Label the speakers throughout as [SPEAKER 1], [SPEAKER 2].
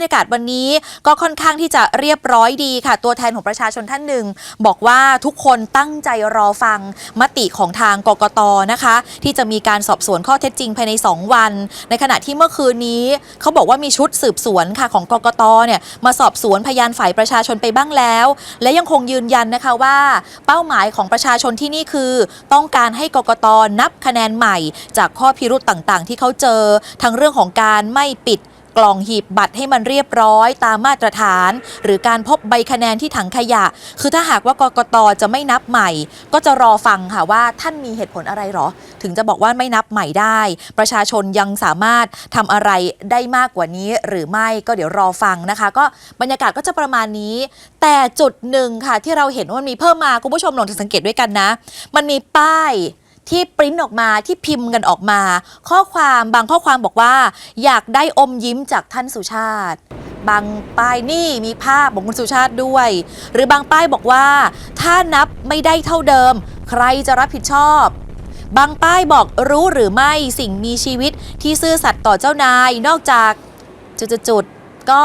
[SPEAKER 1] รยากาศวันนี้ก็ค่อนข้างที่จะเรียบร้อยดีค่ะ ตัวแทนของประชาชนท่านหนึ่ง บอกว่าทุกคนตั้งใจรอฟังมติของทางกกตนะคะ ที่จะมีการสอบสวนข้อเท็จจริงภายใน 2 วัน ในขณะที่เมื่อคืนนี้ เขาบอกว่ามีชุดสืบสวนค่ะของกกตเนี่ยมาสอบสวนพยานฝ่ายประชาชนไปบ้างแล้ว และยังคงยืนยันนะคะว่าเป้าหมายของประชาชนที่นี่คือ ต้องการให้กกตนับคะแนนใหม่ จากข้อพิรุธต่างๆ ที่เขาเจอทั้งเรื่องของการไม่ปิด กล่องหีบบัตรให้มันเรียบร้อยตามมาตรฐาน หรือการพบใบคะแนนที่ถังขยะ คือถ้าหากว่ากกตจะไม่นับใหม่ ก็จะรอฟังค่ะว่าท่านมีเหตุผลอะไรหรอ ถึงจะบอกว่าไม่นับใหม่ได้ ประชาชนยังสามารถทำอะไรได้มากกว่านี้ หรือไม่ก็เดี๋ยวรอฟังนะคะ ก็บรรยากาศก็จะประมาณนี้ แต่จุดหนึ่งค่ะที่เราเห็นว่ามันมีเพิ่มมาคุณผู้ชมลองสังเกตด้วยกันนะ มันมีป้าย ที่ปริ้นออกมาที่พิมพ์กันออกมา ข้อความบางข้อความบอกว่า อยากได้อมยิ้มจากท่านสุชาติ บางป้ายนี่มีภาพของคุณสุชาติด้วย หรือบางป้ายบอกว่า ถ้านับไม่ได้เท่าเดิม ใครจะรับผิดชอบบางป้ายบอกรู้หรือไม่สิ่งมีชีวิตที่ซื่อสัตย์ต่อเจ้านาย นอกจากจุดๆก็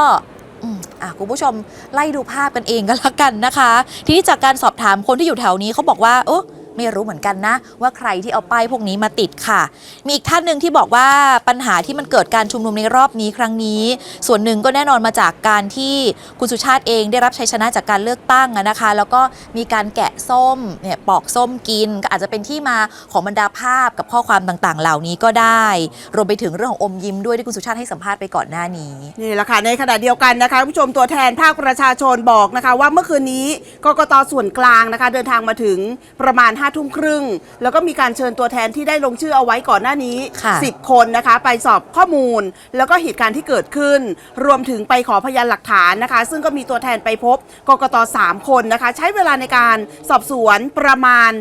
[SPEAKER 1] อืมอะคุณผู้ชมไล่ดูภาพกันเองก็แล้วกันนะคะ ทีนี้จากการสอบถามคนที่อยู่แถวนี้เขาบอกว่าโอ้ ไม่รู้เหมือนกันนะ ว่าใครที่เอาป้ายพวกนี้มาติดค่ะ มีอีกท่านหนึ่งที่บอกว่าปัญหาที่มันเกิดการชุมนุมในรอบนี้ครั้งนี้ ส่วนหนึ่งก็แน่นอนมาจากการที่คุณสุชาติเองได้รับชัยชนะจากการเลือกตั้งนะคะ แล้วก็มีการแกะส้มเนี่ยปอกส้มกิน ก็อาจจะเป็นที่มาของบรรดาภาพกับข้อความต่างๆ เหล่านี้ก็ได้ รวมไปถึงเรื่องของอมยิ้มด้วยที่คุณสุชาติให้สัมภาษณ์ไปก่อนหน้านี้
[SPEAKER 2] นี่แหละค่ะในขณะเดียวกันนะคะผู้ชมตัวแทนภาคประชาชนบอกนะคะ ว่าเมื่อคืนนี้กกตส่วนกลางนะคะ เดินทางมาถึงประมาณ5้าทุ่มครึ่ง แล้วก็มีการเชิญตัวแทนที่ได้ลงชื่อเอาไว้ก่อนหน้านี้
[SPEAKER 1] ค่ะ
[SPEAKER 2] 10 คนนะคะ ไปสอบข้อมูล แล้วก็เหตุการณ์ที่เกิดขึ้น รวมถึงไปขอพยานหลักฐานนะคะ ซึ่งก็มีตัวแทนไปพบกกต3คนนะคะ ใช้เวลาในการสอบสวนประมาณ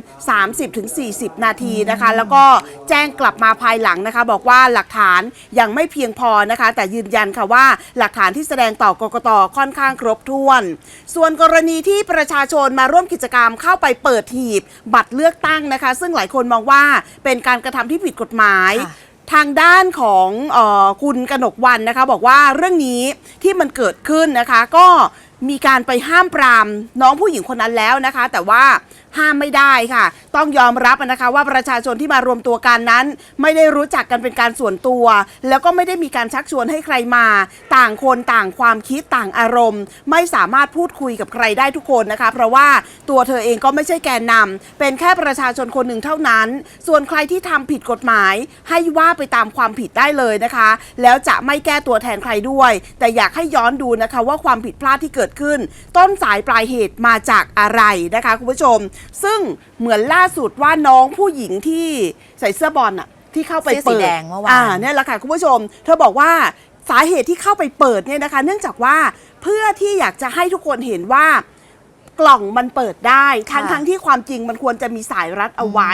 [SPEAKER 2] 30-40 นาทีนะคะ แล้วก็แจ้งกลับมาภายหลังนะคะ บอกว่าหลักฐานยังไม่เพียงพอนะคะ แต่ยืนยันค่ะว่าหลักฐานที่แสดงต่อกกตค่อนข้างครบถ้วน ส่วนกรณีที่ประชาชนมาร่วมกิจกรรมเข้าไปเปิดหีบบัตรเลือกตั้งนะคะ ซึ่งหลายคนมองว่าเป็นการกระทำที่ผิดกฎหมาย
[SPEAKER 1] ค่ะ
[SPEAKER 2] ทางด้านของเออคุณกนกวันนะคะบอกว่าเรื่องนี้ที่มันเกิดขึ้นนะคะ ก็มีการไปห้ามปรามน้องผู้หญิงคนนั้นแล้วนะคะ แต่ว่าห้ามไม่ได้ค่ะต้องยอมรับนะคะว่าประชาชนที่มารวมตัวกันนั้น ไม่ได้รู้จักกันเป็นการส่วนตัว แล้วก็ไม่ได้มีการชักชวนให้ใครมา ต่างคนต่างความคิดต่างอารมณ์ ไม่สามารถพูดคุยกับใครได้ทุกคนนะคะ เพราะว่าตัวเธอเองก็ไม่ใช่แกนนำเป็นแค่ประชาชนคนหนึ่งเท่านั้น ส่วนใครที่ทำผิดกฎหมาย ให้ว่าไปตามความผิดได้เลยนะคะ แล้วจะไม่แก้ตัวแทนใครด้วย แต่อยากให้ย้อนดูนะคะว่าความผิดพลาดที่เกิดขึ้น ต้นสายปลายเหตุมาจากอะไรนะคะคุณผู้ชม ซึ่งเหมือนล่าสุดว่าน้องผู้หญิงที่ใส่เสื้อบอลอะที่เข้าไป
[SPEAKER 1] เสื้อสี
[SPEAKER 2] เปิด
[SPEAKER 1] แดงเมื่อวาน
[SPEAKER 2] อ่าเนี่ยแหละค่ะคุณผู้ชม เธอบอกว่าสาเหตุที่เข้าไปเปิดเนี่ยนะคะ เนื่องจากว่าเพื่อที่อยากจะให้ทุกคนเห็นว่า กล่องมันเปิดได้ ทั้ง
[SPEAKER 1] ค่ะ
[SPEAKER 2] ทั้งที่ความจริงมันควรจะมีสายรัดเอาไว้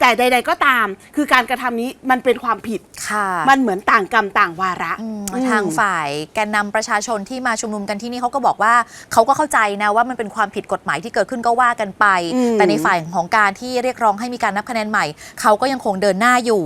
[SPEAKER 2] แต่ใด ๆ ก็ตาม คือการกระทำนี้มันเป็นความผิด
[SPEAKER 1] ค่ะ
[SPEAKER 2] มันเหมือนต่างกรรมต่างวาระ
[SPEAKER 1] อืม
[SPEAKER 2] อืม
[SPEAKER 1] ทางฝ่ายแกนนำประชาชนที่มาชุมนุมกันที่นี่เขาก็บอกว่าเขาก็เข้าใจนะว่ามันเป็นความผิดกฎหมายที่เกิดขึ้นก็ว่ากันไป
[SPEAKER 2] อืม
[SPEAKER 1] แต่ในฝ่ายของการที่เรียกร้องให้มีการนับคะแนนใหม่ เขาก็ยังคงเดินหน้าอยู่